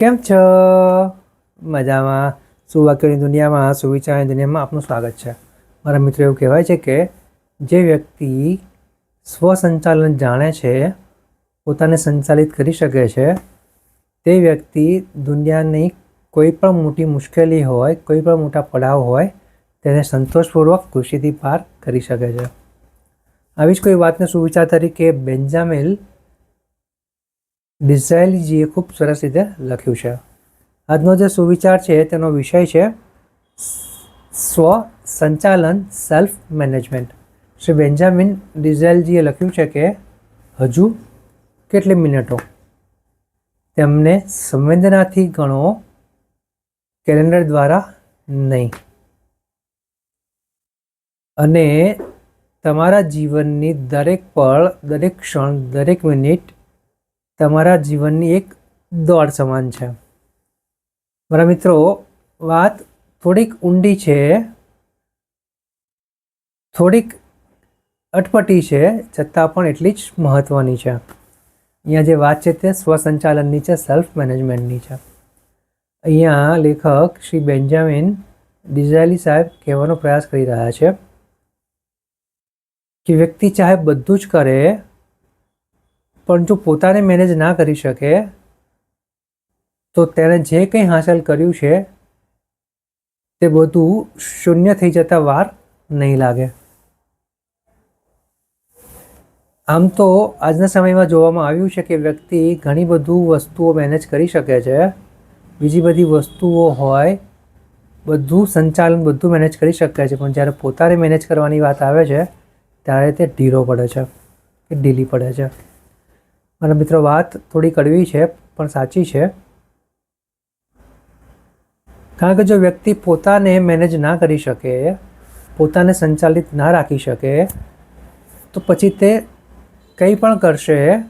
કેમ છો? મજામાં. સુવાક્યોની દુનિયામાં, સુવિચારની દુનિયામાં આપનું સ્વાગત છે. મારા મિત્રો એવું કહેવાય છે કે જે વ્યક્તિ સ્વસંચાલન જાણે છે, પોતાને સંચાલિત કરી શકે છે, તે વ્યક્તિ દુનિયાની કોઈ પણ મોટી મુશ્કેલી હોય, કોઈ પણ મોટા પડાવ હોય, તેને સંતોષપૂર્વક ખુશીથી પાર કરી શકે છે. આવી જ કોઈ વાતને સુવિચાર તરીકે બેન્જામિલ ડિઝાઇલજીએ ખૂબ સરસ રીતે લખ્યું છે. આજનો જે સુવિચાર છે તેનો વિષય છે સ્વ સંચાલન સેલ્ફ મેનેજમેન્ટ. શ્રી બેન્જામિન ડિઝાઇલજીએ લખ્યું છે કે હજુ કેટલી મિનિટો? તેમને સંવેદનાથી ગણો કેલેન્ડર દ્વારા નહીં. અને તમારા જીવનની દરેક પળ, દરેક ક્ષણ, દરેક મિનિટ તમારા જીવનની એક દોડ સમાન છે. મારા મિત્રો, વાત થોડીક ઊંડી છે. થોડીક અટપટી છે, છતાં પણ એટલી જ મહત્ત્વની છે. અહીંયા જે વાત છે તે સ્વસંચાલનની છે સેલ્ફ મેનેજમેન્ટની છે. અહીંયા લેખક શ્રી બેન્જામિન ડિઝાઇલી સાહેબ કહેવાનો પ્રયાસ કરી રહ્યા છે કે વ્યક્તિ ચાહે બધું જ કરે પણ જો પોતાને મેનેજ ના કરી શકે, તો તેણે જે કંઈ હાંસલ કર્યું છે, તે બધું શૂન્ય થઈ જતા વાર નહીં લાગે. આમ તો આજના સમયમાં જોવામાં આવ્યું છે કે વ્યક્તિ ઘણી બધું વસ્તુઓ મેનેજ કરી શકે છે. બીજી બધી વસ્તુઓ હોય, બધું સંચાલન, બધું મેનેજ કરી શકે છે. પણ જ્યારે પોતાને મેનેજ કરવાની વાત આવે છે, ત્યારે તે ઢીલો પડે છે કે ઢીલી પડે છે. મારા મિત્રો, વાત થોડી કડવી છે, પણ સાચી છે. કારણ કે જો વ્યક્તિ પોતાને મેનેજ ના કરી શકે, પોતાને સંચાલિત ના રાખી શકે, તો પછી તે કંઈ પણ કરશે,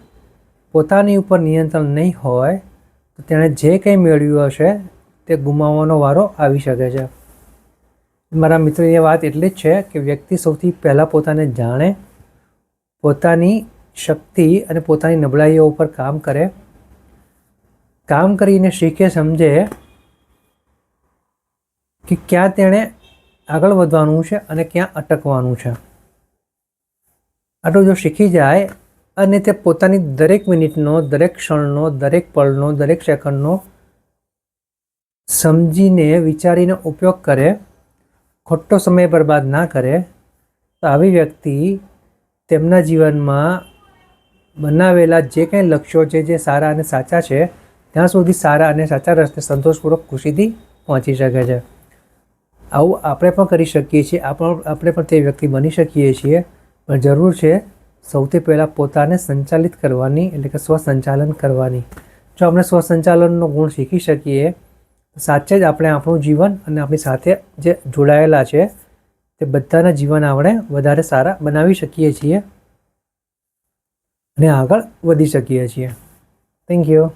પોતાની ઉપર નિયંત્રણ નહીં હોય, તો તેણે જે કંઈ મેળવ્યું હશે, તે ગુમાવવાનો વારો આવી શકે છે. મારા મિત્રોની વાત એટલી જ છે કે વ્યક્તિ સૌથી પહેલાં પોતાને જાણે, પોતાની શક્તિ અને પોતાની નબળાઈઓ ઉપર કામ કરે, કામ કરીને શીખે, સમજે કે ક્યાં તેણે આગળ વધવાનું છે અને ક્યાં અટકવાનું છે. આટલું જો શીખી જાય અને તે પોતાની દરેક મિનિટનો, દરેક ક્ષણનો, દરેક પળનો, દરેક સેકન્ડનો સમજીને, વિચારીને ઉપયોગ કરે, ખોટો સમય બરબાદ ના કરે, તો આવી વ્યક્તિ તેમના જીવનમાં બનાવેલા જે કંઈ લક્ષ્યો છે, જે સારા અને સાચા છે, ત્યાં સુધી સારા અને સાચા રસ્તે સંતોષપૂર્વક ખુશીથી પહોંચી શકે છે. આવું આપણે પણ કરી શકીએ છીએ આપણે આપણે પણ તે વ્યક્તિ બની શકીએ છીએ, પણ જરૂર છે સૌથી પહેલાં પોતાને સંચાલિત કરવાની, એટલે કે સ્વસંચાલન કરવાની. જો આપણે સ્વસંચાલનનો ગુણ શીખી શકીએ સાચે જ આપણે આપણું જીવન અને આપણી સાથે જે જોડાયેલા છે, તે બધાના જીવન આપણે વધારે સારા બનાવી શકીએ છીએ. અને આગળ વધી શકીએ છીએ. Thank you